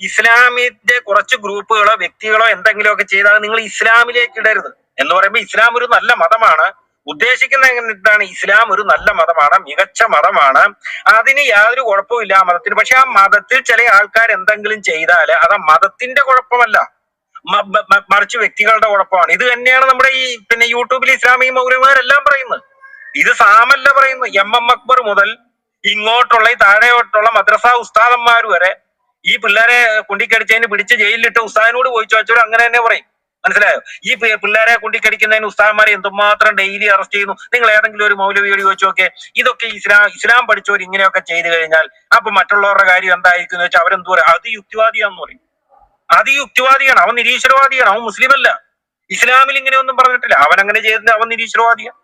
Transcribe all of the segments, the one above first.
ഇസ്ലാമിന്റെ കുറച്ച് ഗ്രൂപ്പുകളോ വ്യക്തികളോ എന്തെങ്കിലും ഒക്കെ ചെയ്താൽ നിങ്ങൾ ഇസ്ലാമിലേക്ക് ഇടരുത്. എന്ന് പറയുമ്പോൾ ഇസ്ലാം ഒരു നല്ല മതമാണ്. ഉദ്ദേശിക്കുന്ന എന്താണ്? ഇസ്ലാം ഒരു നല്ല മതമാണ് മികച്ച മതമാണ്. അതിന് യാതൊരു കുഴപ്പമില്ല ആ മതത്തിന്. പക്ഷെ ആ മതത്തിൽ ചില ആൾക്കാർ എന്തെങ്കിലും ചെയ്താൽ അത് ആ മതത്തിന്റെ കുഴപ്പമല്ല. മറിച്ച് വ്യക്തികളുടെ കുഴപ്പമാണ്. ഇത് തന്നെയാണ് നമ്മുടെ ഈ പിന്നെ യൂട്യൂബിൽ ഇസ്ലാമിക മൗലവിമാരെല്ലാം പറയുന്നത്. ഇത് സാമല്ല പറയുന്നു എം എം അക്ബർ മുതൽ ഇങ്ങോട്ടുള്ള ഈ താഴെയോട്ടുള്ള മദ്രസ ഉസ്താദന്മാർ വരെ ഈ പിള്ളേരെ കുണ്ടിക്കടിച്ചതിന് പിടിച്ച് ജയിലിലിട്ട് ഉസ്താദിനോട് പോയി ചോദിച്ചവർ അങ്ങനെ തന്നെ പറയും. മനസ്സിലായോ? ഈ പിള്ളേരെ കുണ്ടിക്കടിക്കുന്നതിന് ഉസ്താദന്മാരെ എന്തുമാത്രം ഡെയിലി അറസ്റ്റ് ചെയ്യുന്നു? നിങ്ങൾ ഏതെങ്കിലും ഒരു മൗലവിയോട് ചോദിച്ചു നോക്കെ ഇതൊക്കെ ഇസ്ലാം ഇസ്ലാം പഠിച്ചവർ ഇങ്ങനെയൊക്കെ ചെയ്തു കഴിഞ്ഞാൽ അപ്പൊ മറ്റുള്ളവരുടെ കാര്യം എന്തായിരിക്കും എന്ന് വെച്ചാൽ അവരെന്തു പറയും? അത് യുക്തിവാദിയാന്ന് പറയും. അത് യുക്തിവാദിയാണ് അവൻ നിരീശ്വരവാദിയാണ്. അവൻ മുസ്ലിം അല്ല ഇസ്ലാമിൽ ഇങ്ങനെയൊന്നും പറഞ്ഞിട്ടില്ല. അവൻ അങ്ങനെ ചെയ്തിട്ട് അവൻ നിരീശ്വരവാദിയാണ്.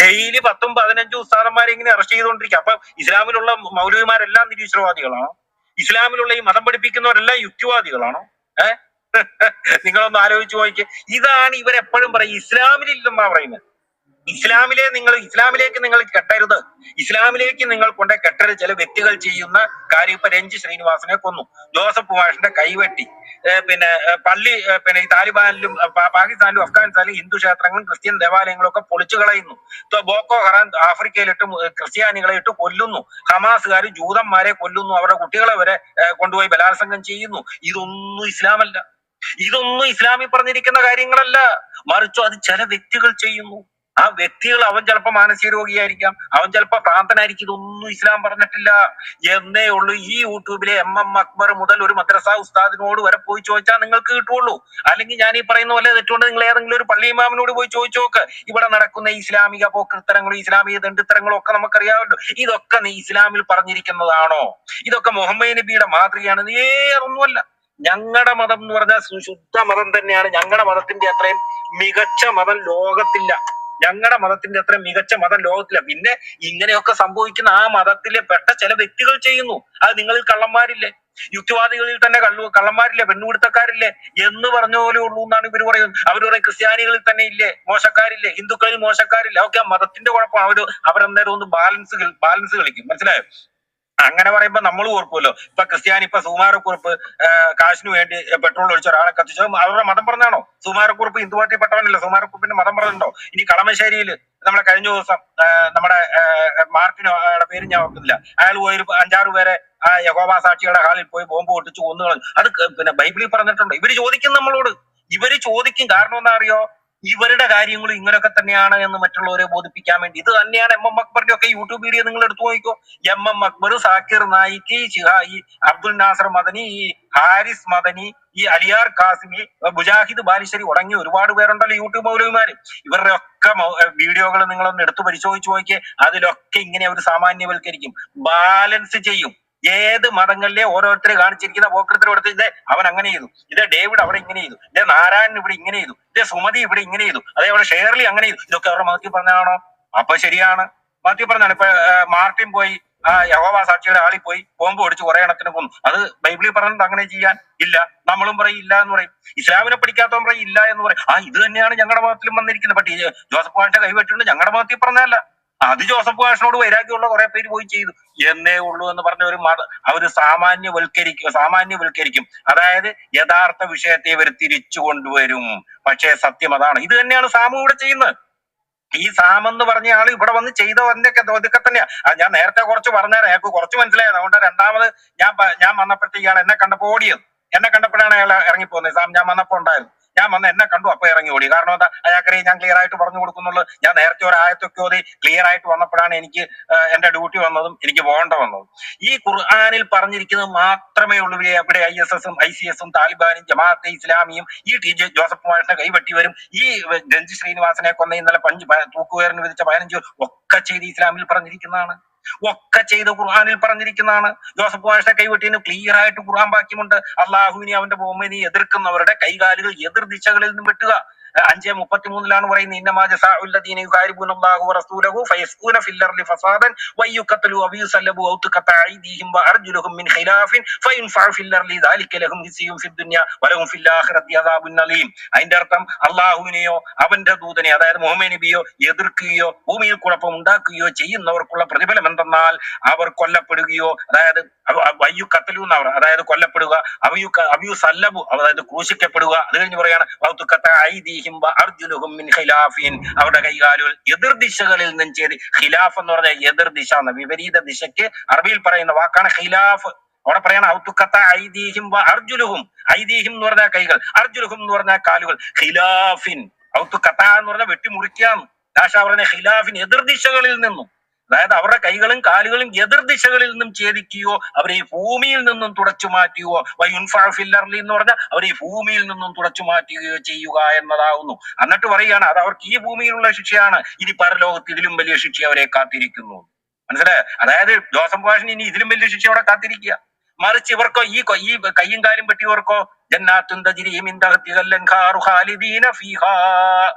ഡെയിലി പത്തും പതിനഞ്ചും ഉസ്താദന്മാരെ ഇങ്ങനെ അറസ്റ്റ് ചെയ്തുകൊണ്ടിരിക്കുക അപ്പൊ ഇസ്ലാമിലുള്ള മൗലവിമാരെല്ലാം നിരീശ്വരവാദികളാണോ. ഇസ്ലാമിലുള്ള ഈ മതം പഠിപ്പിക്കുന്നവരെല്ലാം യുക്തിവാദികളാണോ? ഏഹ് നിങ്ങളൊന്ന് ആലോചിച്ച് നോക്കിയേ ഇതാണ് ഇവരെപ്പോഴും പറയും ഇസ്ലാമിലില്ലെന്നാ പറയുന്നത്. ഇസ്ലാമിലെ നിങ്ങൾ ഇസ്ലാമിലേക്ക് നിങ്ങൾ കെട്ടരുത്. ഇസ്ലാമിലേക്ക് നിങ്ങൾ കൊണ്ടേ കെട്ടരുത്. ചില വ്യക്തികൾ ചെയ്യുന്ന കാര്യം ഇപ്പൊ രഞ്ജി ശ്രീനിവാസനെ കൊന്നു. ജോസഫ് മാഷിന്റെ കൈവെട്ടി. പിന്നെ പള്ളി പിന്നെ ഈ താലിബാനിലും പാകിസ്ഥാനിലും അഫ്ഗാനിസ്ഥാനിലും ഹിന്ദു ക്ഷേത്രങ്ങളും ക്രിസ്ത്യൻ ദേവാലയങ്ങളും ഒക്കെ പൊളിച്ചു കളയുന്നു. ബോക്കോ ഹറാൻ ആഫ്രിക്കയിലിട്ട് ക്രിസ്ത്യാനികളെ ഇട്ട് കൊല്ലുന്നു. ഹമാസുകാർ ജൂതന്മാരെ കൊല്ലുന്നു. അവരുടെ കുട്ടികളെ വരെ കൊണ്ടുപോയി ബലാത്സംഗം ചെയ്യുന്നു. ഇതൊന്നും ഇസ്ലാമല്ല. ഇതൊന്നും ഇസ്ലാമിൽ പറഞ്ഞിരിക്കുന്ന കാര്യങ്ങളല്ല. മറിച്ചു അത് ചില വ്യക്തികൾ ചെയ്യുന്നു. ആ വ്യക്തികൾ അവൻ ചിലപ്പോൾ മാനസിക രോഗിയായിരിക്കാം അവൻ ചിലപ്പോ പ്രാന്തനായിരിക്കും ഇതൊന്നും ഇസ്ലാം പറഞ്ഞിട്ടില്ല. എന്നേ ഉള്ളൂ ഈ യൂട്യൂബിലെ എം എം അക്ബർ മുതൽ ഒരു മദ്രസ ഉസ്താദിനോട് വരെ പോയി ചോദിച്ചാൽ നിങ്ങൾക്ക് കിട്ടുള്ളൂ. അല്ലെങ്കിൽ ഞാൻ ഈ പറയുന്ന പോലെ തെറ്റുകൊണ്ട് നിങ്ങൾ ഏതെങ്കിലും ഒരു പള്ളി ഇമാമിനോട് പോയി ചോദിച്ചു നോക്ക്. ഇവിടെ നടക്കുന്ന ഇസ്ലാമിക പോക്കൃത്തരങ്ങളും ഇസ്ലാമിക ദണ്ഡിത്തരങ്ങളും ഒക്കെ നമുക്കറിയാമല്ലോ. ഇതൊക്കെ നീ ഇസ്ലാമിൽ പറഞ്ഞിരിക്കുന്നതാണോ? ഇതൊക്കെ മുഹമ്മദ് നബിയുടെ മാതൃകയാണ്. ഏതൊന്നുമല്ല ഞങ്ങളുടെ മതം എന്ന് പറഞ്ഞാൽ ശുദ്ധ മതം തന്നെയാണ്. ഞങ്ങളുടെ മതത്തിന്റെ അത്രയും മികച്ച മതം ലോകത്തില്ല. ഞങ്ങളുടെ മതത്തിന്റെ അത്രയും മികച്ച മതം ലോകത്തില്ല. പിന്നെ ഇങ്ങനെയൊക്കെ സംഭവിക്കുന്ന ആ മതത്തിലെ പെട്ട ചില വ്യക്തികൾ ചെയ്യുന്നു. അത് നിങ്ങളിൽ കള്ളന്മാരില്ലേ? യുക്തിവാദികളിൽ തന്നെ കള്ളു കള്ളന്മാരില്ലേ? പെണ്ണുപിടുത്തക്കാരില്ലേ എന്ന് പറഞ്ഞ പോലെ ഉള്ളൂ എന്നാണ് ഇവർ പറയുന്നത്. അവർ പറയും ക്രിസ്ത്യാനികളിൽ തന്നെ ഇല്ലേ? മോശക്കാരില്ലേ? ഹിന്ദുക്കളിൽ മോശക്കാരില്ല? ഒക്കെ ആ മതത്തിന്റെ കുഴപ്പം അവർ അവരന്നേരം ഒന്ന് ബാലൻസ് ബാലൻസ് കളിക്കും. മനസ്സിലായോ? അങ്ങനെ പറയുമ്പോ നമ്മൾ ഓർക്കുമല്ലോ ഇപ്പൊ ക്രിസ്ത്യാനി ഇപ്പൊ സുമാരക്കുറിപ്പ് കാശിന് വേണ്ടി പെട്രോൾ ഒഴിച്ച ഒരാളെ കത്തിച്ചു അവരുടെ മതം പറഞ്ഞാണോ സുമാരക്കുറിപ്പ് ഹിന്ദു പാർട്ടി പെട്ടവനല്ല സുമാരക്കുറിപ്പിന്റെ മതം പറഞ്ഞിട്ടുണ്ടോ? ഇനി കളമശ്ശേരിയിൽ നമ്മളെ കഴിഞ്ഞ ദിവസം നമ്മുടെ മാർട്ടിനോ അയാളുടെ പേര് ഞാൻ ഓർക്കുന്നില്ല. അയാൾ പോയി അഞ്ചാറ് പേരെ ആ യഹോവ സാക്ഷികളുടെ ഹാളിൽ പോയി ബോംബ് പൊട്ടിച്ച് കൊന്നു കളഞ്ഞു. അത് പിന്നെ ബൈബിളിൽ പറഞ്ഞിട്ടുണ്ടോ? ഇവർ ചോദിക്കും നമ്മളോട്. ഇവർ ചോദിക്കും. കാരണം എന്താ അറിയോ ഇവരുടെ കാര്യങ്ങൾ ഇങ്ങനെയൊക്കെ തന്നെയാണ് എന്ന് മറ്റുള്ളവരെ ബോധിപ്പിക്കാൻ വേണ്ടി. ഇത് തന്നെയാണ് എം എം അക്ബറിന്റെ ഒക്കെ യൂട്യൂബ് വീഡിയോ നിങ്ങൾ എടുത്തു നോക്കിക്കോ. എം എം അക്ബർ സാക്കിർ നായിക്ക് ഷിഹായി അബ്ദുൽ നാസർ മദനി ഈ ഹാരിസ് മദനി ഈ അലിയാർ കാസിമി മുജാഹിദ് ബാലിശ്ശേരി തുടങ്ങി ഒരുപാട് പേരുണ്ടല്ലോ യൂട്യൂബ് മൗലവിമാര്. ഇവരുടെ ഒക്കെ വീഡിയോകൾ നിങ്ങളൊന്ന് എടുത്തു പരിശോധിച്ച് നോക്കിയേ. അതിലൊക്കെ ഇങ്ങനെ അവർ സാമാന്യവൽക്കരിക്കും. ബാലൻസ് ചെയ്യും. ഏത് മതങ്ങളിലെ ഓരോരുത്തരെ കാണിച്ചിരിക്കുന്ന പോക്കൃത്തിൽ എടുത്ത് ഇതേ അവൻ അങ്ങനെ ചെയ്തു. ഇതേ ഡേവിഡ് അവിടെ ഇങ്ങനെ ചെയ്തു. ഇതേ നാരായണൻ ഇവിടെ ഇങ്ങനെ ചെയ്തു. ഇതേ സുമതി ഇവിടെ ഇങ്ങനെ ചെയ്തു. അതേപോലെ ഷെയർലി അങ്ങനെ ചെയ്തു. ഇതൊക്കെ അവരുടെ മതത്തിൽ പറഞ്ഞതാണോ? അപ്പൊ ശരിയാണ്. മതത്തിൽ പറഞ്ഞാണ് ഇപ്പൊ മാർട്ടിൻ പോയി ആ യഹോവ സാക്ഷിയുടെ ആളിൽ പോയി ബോംബ് ഒടിച്ച് കുറെ എണ്ണത്തിന് കൊന്നു. അത് ബൈബിളിൽ പറഞ്ഞിട്ട് അങ്ങനെ ചെയ്യാൻ ഇല്ല. നമ്മളും പറയും ഇല്ല എന്ന് പറയും. ഇസ്ലാമിനെ പഠിക്കാത്തവൻ പറയും ഇല്ല എന്ന് പറയും. ആ ഇത് തന്നെയാണ് ഞങ്ങളുടെ മതത്തിലും വന്നിരിക്കുന്നത്. പട്ടി ജോസഫ് കൈ കൈവച്ചിട്ടുണ്ട്. ഞങ്ങളുടെ മതത്തിൽ പറഞ്ഞതല്ല. അത് ജോസഫ് ഭാഷനോട് വൈരാഗ്യമുള്ള കുറെ പേര് പോയി ചെയ്തു. എന്നേ ഉള്ളൂ എന്ന് പറഞ്ഞ ഒരു മത അവർ സാമാന്യവൽക്കരിക്കും സാമാന്യവൽക്കരിക്കും. അതായത് യഥാർത്ഥ വിഷയത്തെ ഇവർ തിരിച്ചു കൊണ്ടുവരും. പക്ഷേ സത്യം അതാണ്. ഇത് തന്നെയാണ് സാമു ഇവിടെ ചെയ്യുന്നത്. ഈ സാം എന്ന് പറഞ്ഞ ആൾ ഇവിടെ വന്ന് ചെയ്ത വന്നൊക്കെ ഇതൊക്കെ തന്നെയാ. ഞാൻ നേരത്തെ കുറച്ച് പറഞ്ഞാൽ എനിക്ക് കുറച്ച് മനസ്സിലായത്. അതുകൊണ്ട് രണ്ടാമത് ഞാൻ ഞാൻ വന്നപ്പോഴത്തേക്ക് ഇയാൾ എന്നെ കണ്ടപ്പോ ഓടിയത്. എന്നെ കണ്ടപ്പോഴാണ് അയാൾ ഇറങ്ങിപ്പോകുന്നത് സാം ഞാൻ വന്നപ്പോ ഉണ്ടായിരുന്നു. ഞാൻ വന്ന് എന്നെ കണ്ടു അപ്പൊ ഇറങ്ങി ഓടി. കാരണം എന്താ അയാൾക്കറിയാം ഞാൻ ക്ലിയർ ആയിട്ട് പറഞ്ഞു കൊടുക്കുന്നുള്ളൂ. ഞാൻ നേരത്തെ ഒരു ആയത്തൊക്കെ ഓതി ക്ലിയർ ആയിട്ട് വന്നപ്പോഴാണ് എനിക്ക് എന്റെ ഡ്യൂട്ടി വന്നതും എനിക്ക് പോകേണ്ട വന്നതും. ഈ ഖുർആാനിൽ പറഞ്ഞിരിക്കുന്നത് മാത്രമേ ഉള്ളൂ. ഇവിടെ ഐ എസ് എസും ഐ സി എസും താലിബാനും ജമാഅത്തെ ഇസ്ലാമിയും ഈ ടി ജെ ജോസഫ് കുമാറിന്റെ കൈവട്ടി വരും. ഈ രഞ്ജി ശ്രീനിവാസനെ കൊന്ന ഇന്നലെ പഞ്ച് തൂക്കുവേറിന് വിധിച്ച പതിനഞ്ച് ഒക്കെ ചെയ്ത് ഇസ്ലാമിൽ പറഞ്ഞിരിക്കുന്നതാണ്. ഒക്കെ ചെയ്ത് ഖുർആാനിൽ പറഞ്ഞിരിക്കുന്നതാണ്. ജോസഫ് കുമാറിന്റെ കൈവെട്ടിന് ക്ലിയർ ആയിട്ട് ഖുർആൻ ബാക്കിയുമുണ്ട് അള്ളാഹുവിനെ അവന്റെ ബഹുമനി എതിർക്കുന്നവരുടെ കൈകാലുകൾ എതിർ ദിശകളിൽ നിന്നും വെട്ടുക. അഹ് മുപ്പത്തി മൂന്നിലാണ് പറയുന്നത് വറസൂലഹു വഅർജുലുഹും മിൻ ഖിലാഫിൻ ലഹും ഫിൽ ആഖിറതി അതിന്റെ അർത്ഥം അവന്റെ ദൂതനെ അതായത് മുഹമ്മദ് നബിയോ എതിർക്കുകയോ ഭൂമിയിൽ കുഴപ്പം ഉണ്ടാക്കുകയോ ചെയ്യുന്നവർക്കുള്ള പ്രതിഫലം എന്തെന്നാൽ അവർ കൊല്ലപ്പെടുകയോ അതായത് എന്നാ അതായത് കൊല്ലപ്പെടുക അവയു അവയു സല്ലബു അതായത് ക്രൂശിക്കപ്പെടുക അത് കഴിഞ്ഞ് പറയാണ് ഐദീഹിം വ അർജുലുഹും മിൻ അവരുടെ കൈകാലുകൾ എതിർ ദിശകളിൽ നിന്നും ചെയ്ത് ഖിലാഫ് എന്ന് പറഞ്ഞാൽ എതിർ ദിശ എന്ന വിപരീത ദിശയ്ക്ക് അറബിയിൽ പറയുന്ന വാക്കാണ് ഖിലാഫ്. അവിടെ പറയണ ഔത്തുക്കത്ത ഐദീഹിം അർജുലുഹും ഐദീഹിം എന്ന് പറഞ്ഞ കൈകൾ അർജുലുഹും എന്ന് പറഞ്ഞ കാലുകൾ. ഖിലാഫിൻ ഔത്തുക്കത്ത എന്ന് പറഞ്ഞാൽ വെട്ടിമുറിക്കാന്ന് ദാഷ പറഞ്ഞ ഖിലാഫിൻ എതിർ ദിശകളിൽ നിന്നും. അതായത് അവരുടെ കൈകളും കാലുകളും എതിർ ദിശകളിൽ നിന്നും ഛേദിക്കുകയോ അവരെ ഈ ഭൂമിയിൽ നിന്നും തുടച്ചു മാറ്റുകയോ വയുൻഫില്ലർലി എന്ന് പറഞ്ഞാൽ അവരെ ഈ ഭൂമിയിൽ നിന്നും തുടച്ചു മാറ്റുകയോ ചെയ്യുക എന്നതാകുന്നു എന്നിട്ട് പറയുകയാണ് അത് അവർക്ക് ഈ ഭൂമിയിലുള്ള ശിക്ഷയാണ്. ഇനി പരലോകത്ത് ഇതിലും വലിയ ശിക്ഷ അവരെ കാത്തിരിക്കുന്നു. മനസ്സിലായോ? അതായത് ജോസഫ് വാഷിന് ഇനി ഇതിലും വലിയ ശിക്ഷ അവിടെ കാത്തിരിക്കുക. മറിച്ച് ഇവർക്കോ ഈ ഈ കയ്യും കാലും പെട്ടിയവർക്കോ ജന്നാത്തുൻ തജ്രി മിൻ തഹ്തിഹൽ ഖാലിദീന ഫീഹാ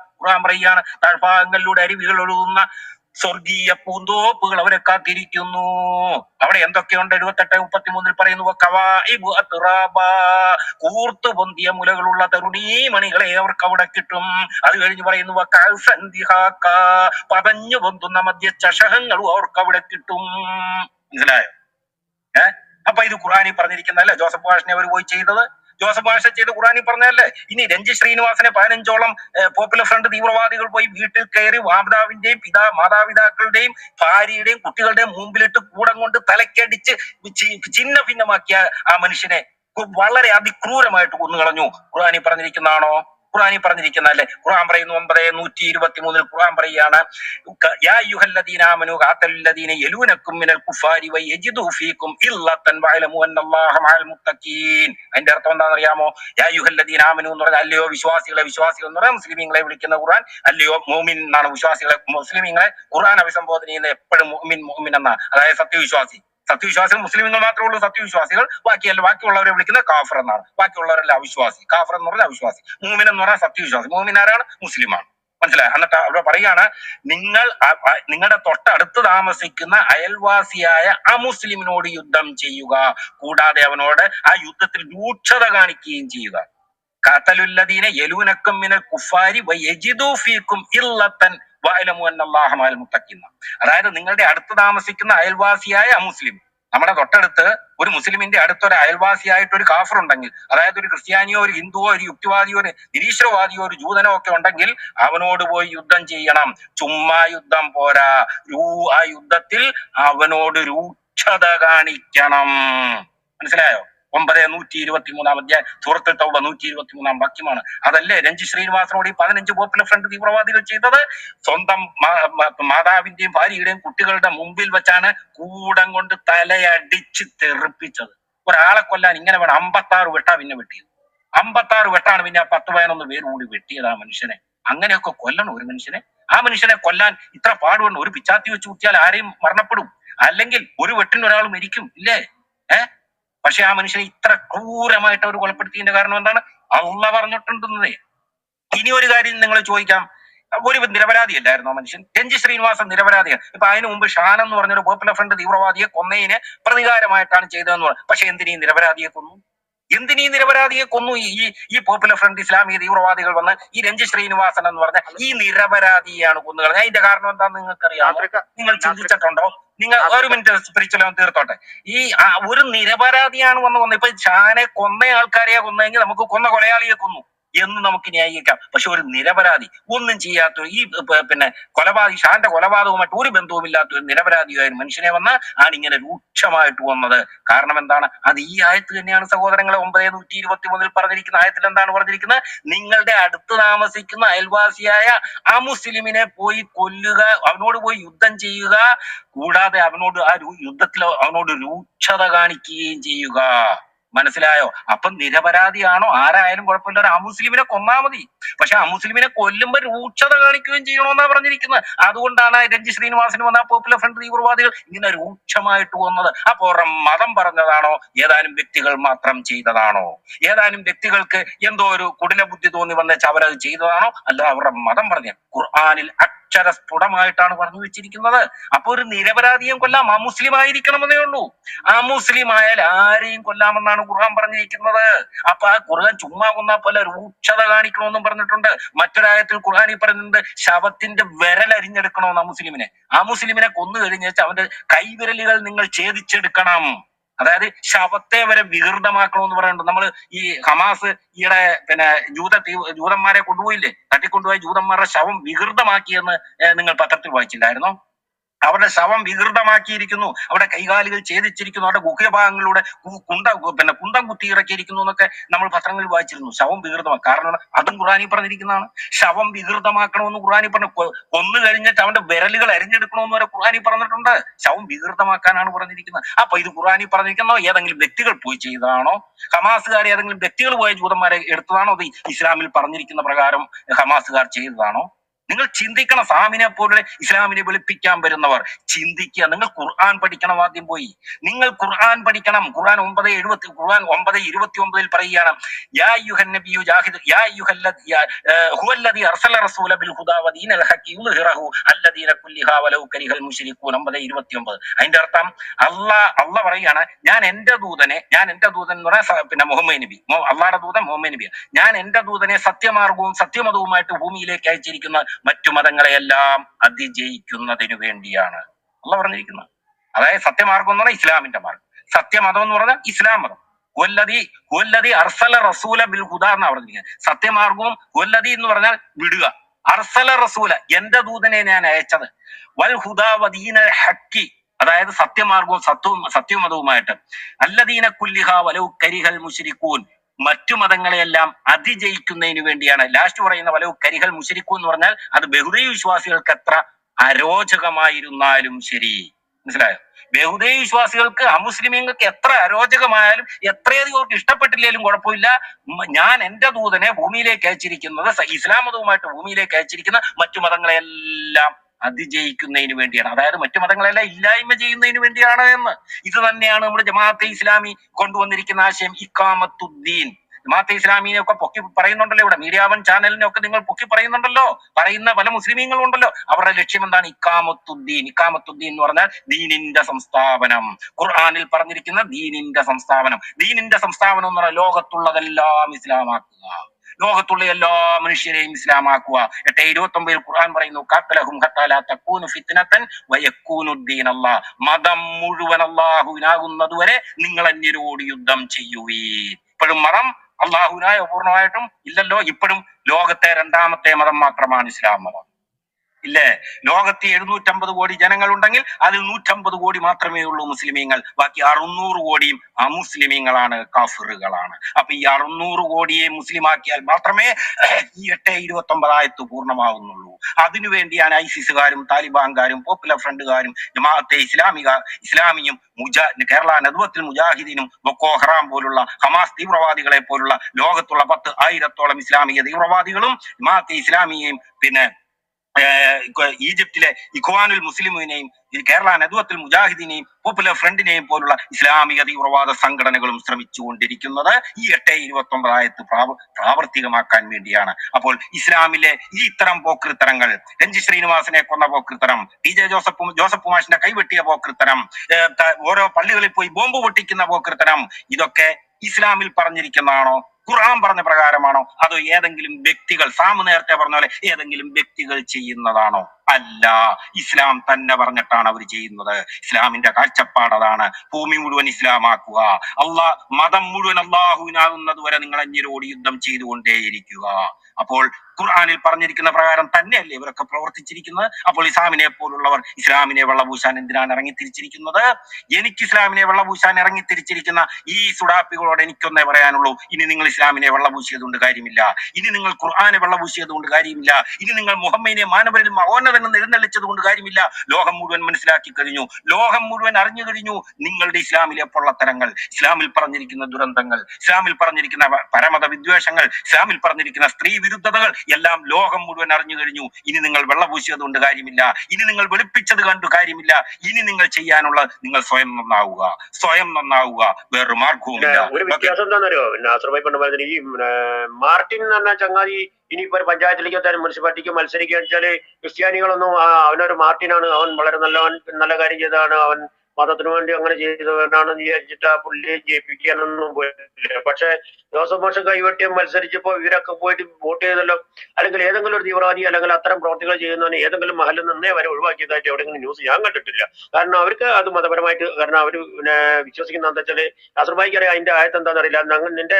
താഴ്ഭാഗങ്ങളിലൂടെ അരുവികൾ ഒഴുകുന്ന സ്വർഗീയ പൂന്തോപ്പുകൾ അവരെ കാത്തിരിക്കുന്നു. അവിടെ എന്തൊക്കെയുണ്ട്? എഴുപത്തെട്ട് മുപ്പത്തിമൂന്നിൽ പറയുന്നു കവാഇബു അത്റാബ. കൂർത്തു പൊന്തിയ മുലകളുള്ള തരുണീ മണികളെ അവർക്ക് അവിടെ കിട്ടും. അത് കഴിഞ്ഞ് പറയുന്നു പതഞ്ഞു പൊന്തുന്ന മധ്യ ചഷകങ്ങളും അവർക്ക് അവിടെ കിട്ടും. മനസ്സിലായോ? ഏഹ് അപ്പൊ ഇത് ഖുറാനി പറഞ്ഞിരിക്കുന്നതല്ലേ? ജോസഫ് ഭാഷനെ അവർ പോയി ചെയ്തത്? ജോസഫ് മാഷ ചെയ്ത് കുറാനി പറഞ്ഞല്ലേ ഇനി രഞ്ജി ശ്രീനിവാസനെ പതിനഞ്ചോളം പോപ്പുലർ ഫ്രണ്ട് തീവ്രവാദികൾ പോയി വീട്ടിൽ കയറി മാതാവിന്റെയും പിതാ മാതാപിതാക്കളുടെയും ഭാര്യയുടെയും കുട്ടികളുടെയും മുമ്പിലിട്ട് കൂടം കൊണ്ട് തലക്കടിച്ച് ചിഹ്ന ഭിന്നമാക്കിയ ആ മനുഷ്യനെ വളരെ അതിക്രൂരമായിട്ട് കൊന്നുകളഞ്ഞു. ഖുറാനിൽ പറഞ്ഞിരിക്കുന്നതാണോ? ഖുറാനിൽ പറഞ്ഞിരിക്കുന്നതല്ലേ ഖുർആൻ പറയുന്നു ഒമ്പത് നൂറ്റി ഇരുപത്തി മൂന്നിൽ ഖുറാൻ പറയുകയാണ് അതിന്റെ അർത്ഥം എന്താണെന്ന് അറിയാമോ യാ അയ്യുഹല്ലദീന ആമനു എന്ന് പറഞ്ഞാൽ അല്ലയോ വിശ്വാസികളെ വിശ്വാസികൾ എന്ന് മുസ്ലിമീങ്ങളെ വിളിക്കുന്ന ഖുർആൻ അല്ലയോ മോമിൻ എന്നാണ് വിശ്വാസികളെ മുസ്ലിമീങ്ങളെ ഖുർആൻ അഭിസംബോധന ചെയ്യുന്ന എപ്പോഴും മോമിൻ മോമിൻ എന്നാണ്. അതായത് സത്യവിശ്വാസി. സത്യവിശ്വാസികൾ എന്ന് മാത്രമേ ഉള്ളൂ സത്യവിശ്വാസികൾ. ബാക്കിയല്ല ബാക്കിയുള്ളവരെ വിളിക്കുന്നത് കാഫർ എന്നാണ്. ബാക്കിയുള്ളവരെല്ലാം അവിശ്വാസി. കാഫർ എന്ന് പറഞ്ഞാൽ അവിശ്വാസി. മൂമിൻ എന്ന് പറഞ്ഞാൽ സത്യവിശ്വാസി. മൂമിൻ ആരാണ്? മുസ്ലിമാണ്. മനസ്സിലായി? എന്നിട്ട് അവിടെ പറയാണ് നിങ്ങൾ നിങ്ങളുടെ തൊട്ടടുത്ത് താമസിക്കുന്ന അയൽവാസിയായ അമുസ്ലിമിനോട് യുദ്ധം ചെയ്യുക. കൂടാതെ അവനോട് ആ യുദ്ധത്തിൽ രൂക്ഷത കാണിക്കുകയും ചെയ്യുക. കാത്തലുല്ലദീനെ യലൂനക്കും മിനൽ കുഫാരി വയജിദു ഫീക്കും ഇല്ലത്തൻ അതായത് നിങ്ങളുടെ അടുത്ത് താമസിക്കുന്ന അയൽവാസിയായ മുസ്ലിം. നമ്മുടെ തൊട്ടടുത്ത് ഒരു മുസ്ലിമിന്റെ അടുത്തൊരു അയൽവാസിയായിട്ട് ഒരു കാഫർ ഉണ്ടെങ്കിൽ അതായത് ഒരു ക്രിസ്ത്യാനിയോ ഒരു ഹിന്ദുവോ ഒരു യുക്തിവാദിയോ ഒരു നിരീശ്വരവാദിയോ ഒരു ജൂതനോ ഒക്കെ ഉണ്ടെങ്കിൽ അവനോട് പോയി യുദ്ധം ചെയ്യണം. ചുമ്മാ യുദ്ധം പോരാ. രൂ- ആ യുദ്ധത്തിൽ അവനോട് രൂക്ഷത കാണിക്കണം. മനസ്സിലായോ? ഒമ്പത് നൂറ്റി ഇരുപത്തി മൂന്നാം അധ്യായം. സൂറത്തിൽ തൗബ നൂറ്റി ഇരുപത്തി മൂന്നാം വാക്യമാണ്. അതല്ലേ രഞ്ജി ശ്രീനിവാസനോട് ഈ പതിനഞ്ച് പോപ്പുലർ ഫ്രണ്ട് തീവ്രവാദികൾ ചെയ്തത്? സ്വന്തം മാതാവിന്റെയും ഭാര്യയുടെയും കുട്ടികളുടെ മുമ്പിൽ വെച്ചാണ് കൂടം കൊണ്ട് തലയടിച്ച് തെറിപ്പിച്ചത്. ഒരാളെ കൊല്ലാൻ ഇങ്ങനെ വേണം. അമ്പത്താറ് വെട്ടാ പിന്നെ വെട്ടിയത്. അമ്പത്താറ് വെട്ടാണ് പിന്നെ ആ പത്ത് പതിനൊന്ന് പേര് കൂടി വെട്ടിയത് ആ മനുഷ്യനെ. അങ്ങനെയൊക്കെ കൊല്ലണം ഒരു മനുഷ്യനെ. ആ മനുഷ്യനെ കൊല്ലാൻ ഇത്ര പാടുകൊണ്ട് ഒരു പിച്ചാത്തി വെച്ച് കുത്തിയാൽ ആരെയും മരണപ്പെടും. അല്ലെങ്കിൽ ഒരു വെട്ടിന് ഒരാൾ മരിക്കും. ഇല്ലേ? ഏ? പക്ഷെ ആ മനുഷ്യനെ ഇത്ര ക്രൂരമായിട്ട് അവർ കൊലപ്പെടുത്തിയതിന്റെ കാരണം എന്താണ്? അള്ള പറഞ്ഞിട്ടുണ്ടെന്നേ. ഇനി ഒരു കാര്യം നിങ്ങൾ ചോദിക്കാം. ഒരു നിരപരാധിയല്ലായിരുന്നു ആ മനുഷ്യൻ? രഞ്ജി ശ്രീനിവാസൻ നിരപരാധിയാണ്. ഇപ്പൊ അതിനു മുമ്പ് ഷാൻ എന്ന് പറഞ്ഞൊരു പോപ്പുലർ ഫ്രണ്ട് തീവ്രവാദിയെ കൊന്നതിന് പ്രതികാരമായിട്ടാണ് ചെയ്തതെന്ന് പറഞ്ഞു. പക്ഷെ എന്തിനീ നിരപരാധിയെ കൊന്നു? എന്തിനീ നിരപരാധിയെ കൊന്നു? ഈ ഈ- പോപ്പുലർ ഫ്രണ്ട് ഇസ്ലാമിക തീവ്രവാദികൾ വന്ന് ഈ രഞ്ജി ശ്രീനിവാസൻ എന്ന് പറഞ്ഞ ഈ നിരപരാധിയാണ് കൊന്നു കളഞ്ഞത്. അതിന്റെ കാരണം എന്താണെന്ന് നിങ്ങൾക്കറിയാമോ? ആഫ്രിക്ക നിങ്ങൾ ചിന്തിച്ചിട്ടുണ്ടോ? നിങ്ങൾ ഒരു മിനിറ്റ് സ്പിരിച്വലോ തീർത്തോട്ടെ. ഈ ഒരു നിരപരാധിയാണ് വന്ന് കൊന്നത് ഇപ്പൊ ഷാനെ കൊന്ന ആൾക്കാരെയാ കൊന്നെങ്കിൽ നമുക്ക് കൊന്ന കൊലയാളിയെ കൊന്നു. എന്ന് നമുക്ക് ന്യായീകരിക്കാം. പക്ഷെ ഒരു നിരപരാധി ഒന്നും ചെയ്യാത്ത ഈ പിന്നെ കൊലപാതക ഷാന്റെ കൊലപാതകവുമായിട്ട് ഒരു ബന്ധവുമില്ലാത്ത ഒരു നിരപരാധിയായ മനുഷ്യനെ വന്ന ആണ് ഇങ്ങനെ രൂക്ഷമായിട്ട് വന്നത്. കാരണം എന്താണ്? അത് ഈ ആയത്ത് തന്നെയാണ് സഹോദരങ്ങളെ ഒമ്പത് നൂറ്റി ഇരുപത്തി മൂന്നിൽ പറഞ്ഞിരിക്കുന്ന ആയത്തിൽ എന്താണ് പറഞ്ഞിരിക്കുന്നത്? നിങ്ങളുടെ അടുത്ത് താമസിക്കുന്ന അയൽവാസിയായ ആ മുസ്ലിമിനെ പോയി കൊല്ലുക അവനോട് പോയി യുദ്ധം ചെയ്യുക കൂടാതെ അവനോട് ആ യുദ്ധത്തിൽ അവനോട് രൂക്ഷത കാണിക്കുകയും ചെയ്യുക. മനസ്സിലായോ? അപ്പം നിരപരാധിയാണോ? ആരായാലും കുഴപ്പമില്ല. ഒരു അമുസ്ലിമിനെ കൊന്നാ മതി. പക്ഷെ അമുസ്ലിമിനെ കൊല്ലുമ്പോൾ രൂക്ഷത കാണിക്കുകയും ചെയ്യണമെന്നാണ് പറഞ്ഞിരിക്കുന്നത് അതുകൊണ്ടാണ് രഞ്ജി ശ്രീനിവാസന് വന്ന പോപ്പുലർ ഫ്രണ്ട് തീവ്രവാദികൾ ഇങ്ങനെ രൂക്ഷമായിട്ട് വന്നത്. അപ്പൊ മതം പറഞ്ഞതാണോ? ഏതാനും വ്യക്തികൾ മാത്രം ചെയ്തതാണോ? ഏതാനും വ്യക്തികൾക്ക് എന്തോ ഒരു കുടില ബുദ്ധി തോന്നി വന്നേച്ച് അവരത് ചെയ്തതാണോ? അല്ല അവരുടെ മതം പറഞ്ഞ ഖുർആാനിൽ അക്ഷര സ്ഫുടമായിട്ടാണ് പറഞ്ഞു വെച്ചിരിക്കുന്നത് അപ്പൊ ഒരു നിരപരാധിയും കൊല്ലാം ആ മുസ്ലിം ആയിരിക്കണമെന്നേ ഉള്ളൂ ആ മുസ്ലിം ആയാൽ ആരെയും കൊല്ലാമെന്നാണ് ഖുർആൻ പറഞ്ഞിരിക്കുന്നത് അപ്പൊ ആ ഖുർആൻ ചുമ്മാ കൊന്ന പോലെ രൂക്ഷത കാണിക്കണമെന്നും പറഞ്ഞിട്ടുണ്ട് മറ്റൊരായത്തിൽ ഖുർആൻ ഈ പറയുന്നുണ്ട് ശവത്തിന്റെ വിരൽ അരിഞ്ഞെടുക്കണമെന്ന് ആ മുസ്ലിമിനെ ആ മുസ്ലിമിനെ കൊന്നു കഴിഞ്ഞാൽ അവന്റെ കൈവിരലുകൾ നിങ്ങൾ ഛേദിച്ചെടുക്കണം അതായത് ശവത്തെ വരെ വികൃതമാക്കണമെന്ന് പറയുന്നുണ്ട്. നമ്മൾ ഈ ഹമാസ് ഈയിടെ പിന്നെ ജൂത ജൂതന്മാരെ കൊണ്ടുപോയില്ലേ? തട്ടിക്കൊണ്ടുപോയ ജൂതന്മാരുടെ ശവം വികൃതമാക്കിയെന്ന് നിങ്ങൾ പത്രത്തിൽ വായിച്ചില്ലായിരുന്നോ? അവരുടെ ശവം വികൃതമാക്കിയിരിക്കുന്നു. അവരുടെ കൈകാലുകൾ ഛേദിച്ചിരിക്കുന്നു. അവരുടെ ഗുഹ്യഭാഗങ്ങളിലൂടെ കുണ്ട പിന്നെ കുന്തം കുത്തി ഇറക്കിയിരിക്കുന്നു എന്നൊക്കെ നമ്മൾ പത്രങ്ങളിൽ വായിച്ചിരുന്നു. ശവം വികൃതമാക്കും കാരണം അതും ഖുറാനി പറഞ്ഞിരിക്കുന്നതാണ്. ശവം വികൃതമാക്കണമെന്ന് ഖുറാനി പറഞ്ഞു. കൊന്നു കഴിഞ്ഞിട്ട് അവന്റെ വിരലുകൾ അരിഞ്ഞെടുക്കണമെന്ന് വരെ ഖുറാനി പറഞ്ഞിട്ടുണ്ട്. ശവം വികൃതമാക്കാനാണ് പറഞ്ഞിരിക്കുന്നത്. അപ്പൊ ഇത് ഖുറാനി പറഞ്ഞിരിക്കുന്നോ ഏതെങ്കിലും വ്യക്തികൾ പോയി ചെയ്തതാണോ? ഹമാസുകാർ ഏതെങ്കിലും വ്യക്തികൾ പോയ ജൂതന്മാരെ എടുത്തതാണോ? അത് ഇസ്ലാമിൽ പറഞ്ഞിരിക്കുന്ന പ്രകാരം ഹമാസുകാർ ചെയ്തതാണോ? നിങ്ങൾ ചിന്തിക്കണം സാമിനെ പോലെ ഇസ്ലാമിനെ വെളുപ്പിക്കാൻ വരുന്നവർ. ചിന്തിക്കുക. നിങ്ങൾ ഖുർആൻ പഠിക്കണം ആദ്യം പോയി. നിങ്ങൾ ഖുർആൻ പഠിക്കണം. ഖുർആൻ ഒമ്പത് എഴുപത്തി ഖുർആൻ ഒമ്പത് ഇരുപത്തി ഒമ്പതിൽ പറയുകയാണ് യാ യാ ഹുവല്ലദി അർസല റസൂല ബിൽ ഹുദാ അല്ലദീന വലൗ കരിഹൽ അതിന്റെ അർത്ഥം അള്ളാ അള്ള പറയുകയാണ് ഞാൻ എന്റെ ദൂതനെ ഞാൻ എന്റെ ദൂതൻ എന്ന് പറയാൻ പിന്നെ മുഹമ്മദ് നബി അള്ളാടെ ദൂതൻ മുഹമ്മദ് നബി ഞാൻ എന്റെ ദൂതനെ സത്യമാർഗവും സത്യമതവുമായിട്ട് ഭൂമിയിലേക്ക് അയച്ചിരിക്കുന്ന മറ്റു മതങ്ങളെയെല്ലാം അതിജയിക്കുന്നതിനു വേണ്ടിയാണ്. അല്ല പറഞ്ഞിരിക്കുന്നത് അതായത് സത്യമാർഗം എന്ന് പറഞ്ഞാൽ ഇസ്ലാമിന്റെ മാർഗം. സത്യമതം എന്ന് പറഞ്ഞാൽ ഇസ്ലാം മതം. കൊല്ലതി കൊല്ലതി അർസല റസൂല ബിൽ ഹുദ എന്നാ പറഞ്ഞിരിക്കുന്നത്. സത്യമാർഗവും കൊല്ലതി എന്ന് പറഞ്ഞാൽ വിടുക. അർസല റസൂല എന്റെ ദൂതനെ ഞാൻ അയച്ചത്. വൽ ഹുദാ വദീന ഹക്കി അതായത് സത്യമാർഗവും സത്യവും സത്യമതവുമായിട്ട്. അല്ലദീന കുല്ലിഹ വലൗ കരിഹൽ മുശ്രിക്കൂൻ മറ്റു മതങ്ങളെയെല്ലാം അതിജയിക്കുന്നതിന് വേണ്ടിയാണ്. ലാസ്റ്റ് പറയുന്ന വലവ് കരിഹൽ മുശരിക്കൂ എന്ന് പറഞ്ഞാൽ അത് ബഹുദൈവ വിശ്വാസികൾക്ക് എത്ര അരോചകമായിരുന്നാലും ശരി. മനസ്സിലായോ? ബഹുദൈവ വിശ്വാസികൾക്ക് അമുസ്ലിമീങ്ങൾക്ക് എത്ര അരോചകമായാലും എത്രയധികം അവർക്ക് ഇഷ്ടപ്പെട്ടില്ലെങ്കിലും കുഴപ്പമില്ല. ഞാൻ എന്റെ ദൂതനെ ഭൂമിയിലേക്ക് അയച്ചിരിക്കുന്നത് ഇസ്ലാം മതവുമായിട്ട് ഭൂമിയിലേക്ക് അയച്ചിരിക്കുന്ന മറ്റു മതങ്ങളെല്ലാം അതിജയിക്കുന്നതിന് വേണ്ടിയാണ്. അതായത് മറ്റു മതങ്ങളെല്ലാം ഇല്ലായ്മ ചെയ്യുന്നതിന് വേണ്ടിയാണ് എന്ന്. ഇത് തന്നെയാണ് നമ്മുടെ ജമാഅത്തെ ഇസ്ലാമി കൊണ്ടുവന്നിരിക്കുന്ന ആശയം ഇക്കാമത്തുദ്ദീൻ ജമാഅത്തെ ഇസ്ലാമിനെ ഒക്കെ പൊക്കി പറയുന്നുണ്ടല്ലോ ഇവിടെ. മീഡിയാവൻ ചാനലിനെ ഒക്കെ നിങ്ങൾ പൊക്കി പറയുന്നുണ്ടല്ലോ. പറയുന്ന പല മുസ്ലിമീങ്ങളും ഉണ്ടല്ലോ. അവരുടെ ലക്ഷ്യം എന്താണ്? ഇക്കാമത്തുദ്ദീൻ ഇക്കാമത്തുദ്ദീൻ എന്ന് പറഞ്ഞാൽ ദീനിന്റെ സംസ്ഥാപനം. ഖുർആനിൽ പറഞ്ഞിരിക്കുന്ന ദീനിന്റെ സംസ്ഥാപനം. ദീനിന്റെ സംസ്ഥാപനം എന്ന് പറഞ്ഞാൽ ലോകത്തുള്ളതെല്ലാം ഇസ്ലാമാക്കുക. ലോകത്തുള്ള എല്ലാ മനുഷ്യരെയും ഇസ്ലാമാക്കുക. എട്ട് ഇരുപത്തി ഒമ്പതിൽ ഖുർആൻ പറയുന്നു മതം മുഴുവൻ അള്ളാഹുവിനാകുന്നത് വരെ നിങ്ങൾ അന്യരോട് യുദ്ധം ചെയ്യുവീൻ. ഇപ്പോഴും മതം അള്ളാഹുവിനായ പൂർണമായിട്ടും ഇല്ലല്ലോ. ഇപ്പോഴും ലോകത്തെ രണ്ടാമത്തെ മതം മാത്രമാണ് ഇസ്ലാം മതം. ഇല്ലേ? ലോകത്ത് എഴുന്നൂറ്റമ്പത് കോടി ജനങ്ങളുണ്ടെങ്കിൽ അതിൽ നൂറ്റമ്പത് കോടി മാത്രമേ ഉള്ളൂ മുസ്ലിമീങ്ങൾ. ബാക്കി അറുന്നൂറ് കോടിയും അമുസ്ലിമീങ്ങളാണ് കാഫിറുകളാണ്. അപ്പൊ ഈ അറുന്നൂറ് കോടിയെ മുസ്ലിമാക്കിയാൽ മാത്രമേ ഈ എട്ട് ഇരുപത്തി ഒമ്പതായത്ത് പൂർണമാവുന്നുള്ളൂ അതിനുവേണ്ടിയാണ് ഐസിസുകാരും താലിബാൻകാരും പോപ്പുലർ ഫ്രണ്ടുകാരും ജമാഅത്തെ ഇസ്ലാമിക ഇസ്ലാമിയും മുജാ കേരള നദുവത്തിൽ മുജാഹിദീനും ബൊക്കോ ഹറാം പോലുള്ള ഹമാസ് തീവ്രവാദികളെ പോലുള്ള ലോകത്തുള്ള പത്ത് ആയിരത്തോളം ഇസ്ലാമിക തീവ്രവാദികളും ജമാഅത്തെ ഇസ്ലാമിയെയും പിന്നെ ഈജിപ്തിലെ ഇഖ്വാനുൽ മുസ്ലിമിനെയും കേരള നദുവത്തുൽ മുജാഹിദിനെയും പോപ്പുലർ ഫ്രണ്ടിനെയും പോലുള്ള ഇസ്ലാമിക തീവ്രവാദ സംഘടനകളും ശ്രമിച്ചുകൊണ്ടിരിക്കുന്നത് ഈ എട്ട് ഇരുപത്തി ഒമ്പതായത്ത് പ്രാവ പ്രാവർത്തികമാക്കാൻ വേണ്ടിയാണ്. അപ്പോൾ ഇസ്ലാമിലെ ഈ ഇത്തരം പോക്കൃത്തരങ്ങൾ രഞ്ജി ശ്രീനിവാസനെ കൊന്ന പോക്കൃത്തരം ടി ജെ ജോസഫ് ജോസഫ് മാഷിന്റെ കൈവെട്ടിയ പോക്കൃത്തരം ഓരോ പള്ളികളിൽ പോയി ബോംബ് പൊട്ടിക്കുന്ന പോക്കൃത്തരം ഇതൊക്കെ ഇസ്ലാമിൽ പറഞ്ഞിരിക്കുന്നതാണോ? ഖുർആൻ പറഞ്ഞ പ്രകാരമാണോ? അതോ ഏതെങ്കിലും വ്യക്തികൾ സാമു നേരത്തെ പറഞ്ഞ പോലെ ഏതെങ്കിലും വ്യക്തികൾ ചെയ്യുന്നതാണോ? അല്ല ഇസ്ലാം തന്നെ പറഞ്ഞിട്ടാണ് അവർ ചെയ്യുന്നത്. ഇസ്ലാമിന്റെ കാഴ്ചപ്പാട് അതാണ്. ഭൂമി മുഴുവൻ ഇസ്ലാമാക്കുക. അള്ളാ മതം മുഴുവൻ അള്ളാഹുവിനാകുന്നത് വരെ നിങ്ങൾ അന്യരോട് യുദ്ധം ചെയ്തുകൊണ്ടേയിരിക്കുക. അപ്പോൾ ഖുർആാനിൽ പറഞ്ഞിരിക്കുന്ന പ്രകാരം തന്നെയല്ലേ ഇവരൊക്കെ പ്രവർത്തിച്ചിരിക്കുന്നത്? അപ്പോൾ ഇസ്ലാമിനെ പോലുള്ളവർ ഇസ്ലാമിനെ വെള്ളപൂശാൻ എന്തിനാണ് ഇറങ്ങി തിരിച്ചിരിക്കുന്നത് എനിക്ക് ഇസ്ലാമിനെ വെള്ളപൂശാൻ ഇറങ്ങി തിരിച്ചിരിക്കുന്ന ഈ സുഡാപ്പികളോട് എനിക്കൊന്നേ പറയാനുള്ളൂ. ഇനി നിങ്ങൾ ഇസ്ലാമിനെ വെള്ളപൂശിയത് കൊണ്ട് കാര്യമില്ല. ഇനി നിങ്ങൾ ഖുർആാനെ വെള്ളപൂശിയത് കൊണ്ട് കാര്യമില്ല. ഇനി നിങ്ങൾ മുഹമ്മദിനെ മാനവരിൽ മഹോന്നതെന്ന് എഴുന്നള്ളിച്ചത് കൊണ്ട് കാര്യമില്ല. ലോകം മുഴുവൻ മനസ്സിലാക്കി കഴിഞ്ഞു. ലോകം മുഴുവൻ അറിഞ്ഞു കഴിഞ്ഞു നിങ്ങളുടെ ഇസ്ലാമിലെ പൊള്ളത്തരങ്ങൾ ഇസ്ലാമിൽ പറഞ്ഞിരിക്കുന്ന ദുരന്തങ്ങൾ ഇസ്ലാമിൽ പറഞ്ഞിരിക്കുന്ന പരമത വിദ്വേഷങ്ങൾ ഇസ്ലാമിൽ പറഞ്ഞിരിക്കുന്ന സ്ത്രീ വിരുദ്ധതകൾ എല്ലാം ലോകം മുഴുവൻ അറിഞ്ഞു കഴിഞ്ഞു. ഇനി നിങ്ങൾ വെള്ളപൂശിയത് കൊണ്ട് കാര്യമില്ല. ഇനി നിങ്ങൾ വെളുപ്പിച്ചത് കണ്ടു കാര്യമില്ല. ഇനി നിങ്ങൾ ചെയ്യാനുള്ള നിങ്ങൾ സ്വയം നന്നാവുക. സ്വയം നന്നാവുക. വേറൊരു മാർഗവും ഒരു വ്യത്യാസം എന്താണെന്നറിയോ? അസർബൈ പണ്ട് പറഞ്ഞത് ഈ മാർട്ടിൻ എന്ന് പറഞ്ഞ ചങ്ങാതി ഇനിയിപ്പോ ഒരു പഞ്ചായത്തിലേക്ക് എത്താനും മുനിസിപ്പാലിറ്റിക്ക് മത്സരിക്കുക വെച്ചാൽ ക്രിസ്ത്യാനികളൊന്നും അവനൊരു മാർട്ടിനാണ്. അവൻ വളരെ നല്ലവൻ നല്ല കാര്യം ചെയ്തതാണ്. അവൻ മതത്തിന് വേണ്ടി അങ്ങനെ ചെയ്തവനാണെന്ന് വിചാരിച്ചിട്ട് ആ പുള്ളിയെ ജയിപ്പിക്കാനൊന്നും പോയിട്ടില്ല. പക്ഷെ ജോസഫ് മോശം കൈവെട്ടിയും മത്സരിച്ചപ്പോ ഇവരൊക്കെ പോയിട്ട് വോട്ട് ചെയ്തല്ലോ. അല്ലെങ്കിൽ ഏതെങ്കിലും ഒരു തീവ്രവാദി അല്ലെങ്കിൽ അത്തരം പ്രവർത്തികൾ ചെയ്യുന്നവന് ഏതെങ്കിലും മഹലിൽ നിന്നേ അവരെ ഒഴിവാക്കിയതായിട്ട് എവിടെയെങ്കിലും ന്യൂസ് ഞാൻ കണ്ടിട്ടില്ല. കാരണം അവർക്ക് അത് മതപരമായിട്ട് കാരണം അവർ പിന്നെ വിശ്വസിക്കുന്ന എന്താ വെച്ചാൽ അസർബായിക്ക് അറിയാം അതിന്റെ ആയത്ത് എന്താണെന്ന് അറിയില്ല. ഞങ്ങൾ നിന്റെ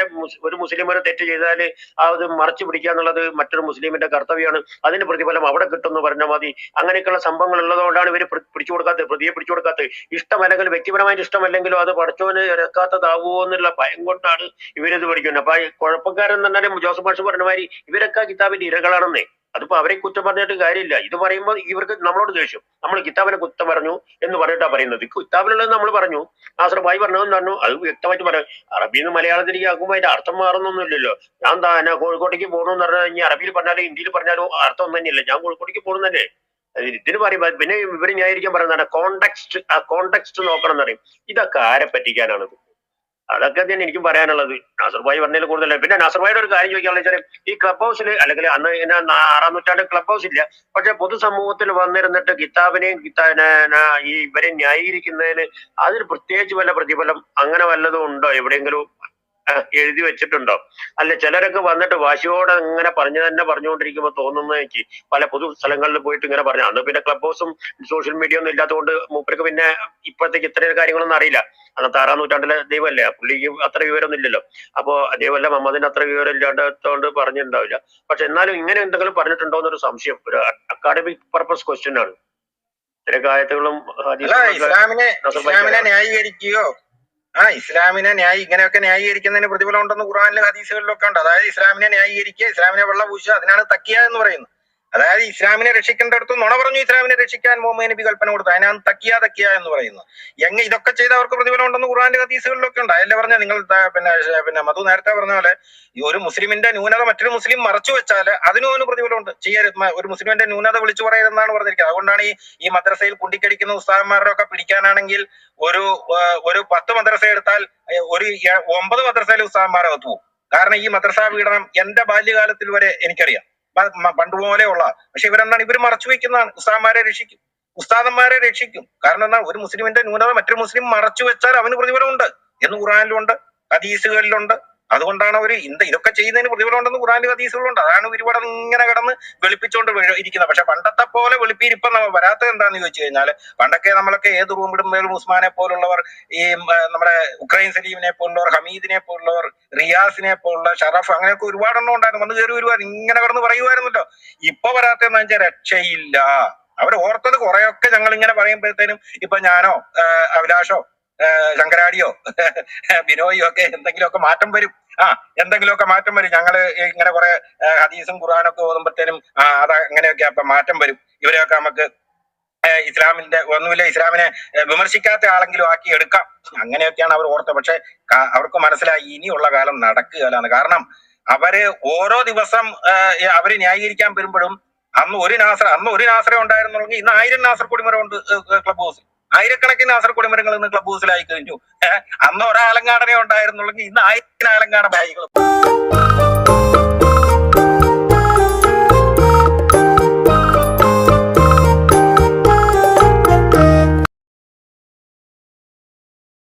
ഒരു മുസ്ലിം ഒരു തെറ്റ് ചെയ്താൽ അത് മറച്ചു പിടിക്കുക എന്നുള്ളത് മറ്റൊരു മുസ്ലിമിന്റെ കർത്തവ്യമാണ് അതിന് പ്രതിഫലം അവിടെ കിട്ടുമെന്ന് പറഞ്ഞാൽ മതി. അങ്ങനെയൊക്കെയുള്ള സംഭവങ്ങൾ ഉള്ളതുകൊണ്ടാണ് ഇവർ പിടിച്ചു കൊടുക്കാത്തത് പ്രതിയെ പിടിച്ചു കൊടുക്കാത്തത്. ഇഷ്ടമല്ലെങ്കിൽ വ്യക്തിപരമായിട്ട് ഇഷ്ടമല്ലെങ്കിലും അത് പഠിച്ചവന് ഇറക്കാത്തതാവുമോ എന്നുള്ള ഭയം കൊണ്ടാണ് ഇവരിത് പഠിക്കുന്നത് അപ്പൊ കുഴപ്പക്കാരൻ തന്നെ ജോസഫ് മാഷ് പറഞ്ഞ മാതിരി ഇവരൊക്കെ കിതാബിന്റെ ഇരകളാണെന്നേ. അതിപ്പോ അവരെ കുറ്റം പറഞ്ഞിട്ട് കാര്യമില്ല. ഇത് പറയുമ്പോൾ ഇവർക്ക് നമ്മളോട് ദേഷ്യം. നമ്മൾ കിതാബിനെ കുറ്റം പറഞ്ഞു എന്ന് പറഞ്ഞിട്ടാ പറയുന്നത്. കിതാബിലുള്ളത് നമ്മൾ പറഞ്ഞു. ഭായി പറഞ്ഞതെന്ന് പറഞ്ഞു. അത് വ്യക്തമായിട്ട് പറയാം അറബിയിൽ നിന്ന് മലയാളത്തിലേക്ക് ആക്കുമ്പോൾ അതിന്റെ അർത്ഥം മാറുന്നൊന്നുമില്ലല്ലോ. ഞാൻ താ ഞാൻ കോഴിക്കോട്ടേക്ക് പോകണമെന്ന് പറഞ്ഞാൽ ഇനി അറബിയിൽ പറഞ്ഞാലും ഹിന്ദിയിൽ പറഞ്ഞാലും അർത്ഥം തന്നെയല്ല. ഞാൻ കോഴിക്കോട്ടേക്ക് പോകണം തന്നെ ഇതിന് പറയുമ്പോ പിന്നെ ഇവർ ന്യായീകരിക്കാൻ പറയുന്നതാണ് കോണ്ടക്സ്റ്റ് ആ കോണ്ടക്സ്റ്റ് നോക്കണം എന്ന് പറയും. ഇതൊക്കെ ആരെ പറ്റിക്കാനാണ് അതൊക്കെ തന്നെ എനിക്കും പറയാനുള്ളത്. നാസർ ഭായി പറഞ്ഞതിൽ കൂടുതലല്ല പിന്നെ നാസർ ഭായിയുടെ ഒരു കാര്യം ചോദിക്കാനുള്ള വെച്ചാൽ ഈ ക്ലബ് ഹൗസിൽ അല്ലെങ്കിൽ അന്ന് പിന്നെ ആറാം നൂറ്റാണ്ട് ക്ലബ് ഹൗസ് ഇല്ല. പക്ഷെ പൊതുസമൂഹത്തിൽ വന്നിരുന്നിട്ട് കിതാബിനെയും ഈ ഇവരെ ന്യായീകരിക്കുന്നതിന് അതിന് പ്രത്യേകിച്ച് വല്ല പ്രതിഫലം അങ്ങനെ വല്ലതും ഉണ്ടോ എവിടെയെങ്കിലും? എഴുതി വെച്ചിട്ടുണ്ടോ? അല്ല ചിലരൊക്കെ വന്നിട്ട് വാശിയോടെ ഇങ്ങനെ പറഞ്ഞു തന്നെ പറഞ്ഞുകൊണ്ടിരിക്കുമ്പോൾ തോന്നുന്ന എനിക്ക്. പല പൊതു സ്ഥലങ്ങളിൽ പോയിട്ട് ഇങ്ങനെ പറഞ്ഞു. അന്ന് പിന്നെ ക്ലബ് ഹൗസും സോഷ്യൽ മീഡിയ ഒന്നും ഇല്ലാത്തതുകൊണ്ട് മൂപ്പർക്ക് പിന്നെ ഇപ്പോഴത്തേക്ക് ഇത്രയും കാര്യങ്ങളൊന്നും അറിയില്ല. അന്നത്തെ ആറാം നൂറ്റാണ്ടിലെ ദൈവമല്ലേ? പുള്ളിക്ക് അത്ര വിവരമൊന്നും ഇല്ലല്ലോ. അപ്പോ അതേപോലെ മമ്മദിന് അത്ര വിവരം ഇല്ലാണ്ടത്തോണ്ട് പറഞ്ഞിട്ടുണ്ടാവില്ല. പക്ഷെ എന്നാലും ഇങ്ങനെ എന്തെങ്കിലും പറഞ്ഞിട്ടുണ്ടോ എന്നൊരു സംശയം. ഒരു അക്കാഡമിക് പർപ്പസ് ക്വസ്റ്റ്യൻ ആണ്. ഇത്തരം കാര്യങ്ങളും ഇസ്ലാമിനെ. ന്യായീകരിക്കുകയോ ആ ഇസ്ലാമിനെ ന്യായി ഇങ്ങനെയൊക്കെ ന്യായീകരിക്കുന്നതിന് പ്രതിഫലം ഉണ്ടെന്ന് ഖുറാനിലും ഹദീസുകളിലൊക്കെ ഉണ്ട്. അതായത് ഇസ്ലാമിനെ ന്യായീകരിക്കുക ഇസ്ലാമിനെ വെള്ള പൂശുക അതിനാണ് തക്കിയ എന്ന് പറയുന്നത്. അതായത് ഇസ്ലാമിനെ രക്ഷിക്കേണ്ടടുത്ത് നുണ പറഞ്ഞു ഇസ്ലാമിനെ രക്ഷിക്കാൻ മുഹമ്മദ് നബി കൽപ്പന കൊടുത്തു. അതിനാണ് തക്കിയ തക്കിയ എന്ന് പറയുന്നത് എങ്ങനെ ഇതൊക്കെ ചെയ്ത് അവർക്ക് പ്രതിഫലം ഉണ്ടെന്ന് ഖുറാന്റെ ഹദീസുകളിലൊക്കെ ഉണ്ട്. അതല്ലേ പറഞ്ഞ നിങ്ങൾ പിന്നെ പിന്നെ മധു നേരത്തെ പറഞ്ഞ പോലെ ഒരു മുസ്ലിമിന്റെ ന്യൂനത മറ്റൊരു മുസ്ലിം മറച്ചു വെച്ചാൽ അതിനും അവന് പ്രതിഫലമുണ്ട് ചെയ്യരുത്. ഒരു മുസ്ലിമിന്റെ ന്യൂനത വിളിച്ചു പറയരുതെന്നാണ് പറഞ്ഞിരിക്കുന്നത്. അതുകൊണ്ടാണ് ഈ ഈ മദ്രസയിൽ കുണ്ടിക്കടിക്കുന്ന ഉസ്താദന്മാരുടെ ഒക്കെ പിടിക്കാനാണെങ്കിൽ ഒരു ഒരു പത്ത് മദ്രസ എടുത്താൽ ഒരു ഒമ്പത് മദ്രസയിലെ ഉസ്താദന്മാരെ ഒത്തുപോകും കാരണം ഈ മദ്രസാ പീഡനം എന്റെ ബാല്യകാലത്തിൽ വരെ എനിക്കറിയാം. പണ്ട് പോലെയുള്ള. പക്ഷെ ഇവരെന്താണ്? ഇവർ മറച്ചു വെക്കുന്നതാണ്. ഉസ്താദന്മാരെ രക്ഷിക്കും. ഉസ്താദന്മാരെ രക്ഷിക്കും. കാരണം എന്നാൽ ഒരു മുസ്ലിമിന്റെ ന്യൂനത മറ്റൊരു മുസ്ലിം മറച്ചു വെച്ചാൽ അവന് പ്രതിഫലമുണ്ട് എന്ന് ഖുറാനിലുണ്ട് ഹദീസുകളിലുണ്ട്. അതുകൊണ്ടാണ് അവർ ഇന്ത ഇതൊക്കെ ചെയ്യുന്നതിന് പ്രതിഫലം ഉണ്ടെന്ന് ഖുറാനിൽ ഹദീസുകളുണ്ട്. അതാണ് ഒരുപാട് ഇങ്ങനെ കിടന്ന് വെളുപ്പിച്ചുകൊണ്ട് ഇരിക്കുന്നത്. പക്ഷെ പണ്ടത്തെ പോലെ വെളുപ്പിരിപ്പം നമ്മ വരാത്തത് എന്താണെന്ന് ചോദിച്ചു കഴിഞ്ഞാൽ പണ്ടൊക്കെ നമ്മളൊക്കെ ഏത് റൂമിടുമ്പോഴും ഉസ്മാനെ പോലുള്ളവർ ഈ നമ്മുടെ ഉക്രൈൻ സലീമിനെ പോലുള്ളവർ ഹമീദിനെ പോലുള്ളവർ റിയാസിനെ പോലുള്ള ഷറഫ് അങ്ങനെയൊക്കെ ഒരുപാടെണ്ണം ഉണ്ടായിരുന്നു. വന്ന് കയറി വരുവാൻ ഇങ്ങനെ കിടന്ന് പറയുമായിരുന്നല്ലോ ഇപ്പൊ വരാത്തതെന്ന് വെച്ചാൽ രക്ഷയില്ല. അവർ ഓർത്തത് കുറെയൊക്കെ ഞങ്ങൾ ഇങ്ങനെ പറയുമ്പോഴത്തേനും ഇപ്പൊ ഞാനോ അഭിലാഷോ ശങ്കരാടിയോ? ബിനോയോ ഒക്കെ എന്തെങ്കിലുമൊക്കെ മാറ്റം വരും. ആ എന്തെങ്കിലുമൊക്കെ മാറ്റം വരും. ഞങ്ങൾ ഇങ്ങനെ കുറെ ഹദീസും ഖുറാനൊക്കെ ഓതുമ്പോഴത്തേനും ആ അത് അങ്ങനെയൊക്കെ അപ്പൊ മാറ്റം വരും. ഇവരെയൊക്കെ നമുക്ക് ഇസ്ലാമിന്റെ ഒന്നുമില്ല ഇസ്ലാമിനെ വിമർശിക്കാത്ത ആളെങ്കിലും ആക്കി എടുക്കാം. അങ്ങനെയൊക്കെയാണ് അവർ ഓർത്തത്. പക്ഷെ അവർക്ക് മനസ്സിലായി ഇനിയുള്ള കാലം നടക്കുകയാണ് കാരണം അവർ ഓരോ ദിവസം അവർ ന്യായീകരിക്കാൻ വരുമ്പോഴും അന്ന് ഒരു നാസർ അന്ന് ഒരു നാസറേ ഉണ്ടായിരുന്നുള്ളെങ്കിൽ ഇന്ന് ആയിരം നാസർ കൂടി വരെ ഉണ്ട് ക്ലബ് ഹൗസിൽ. ആയിരക്കണക്കിന് കാസർഗോഡ് മരങ്ങൾ ഇന്ന് ക്ലബ് ഹൗസിലായി കഴിഞ്ഞു. അന്ന് ഒരാലങ്കാടനെ ഉണ്ടായിരുന്നുള്ളെങ്കിൽ ഇന്ന് ആയിരത്തിന് ആലങ്കാട ബാഗുകൾ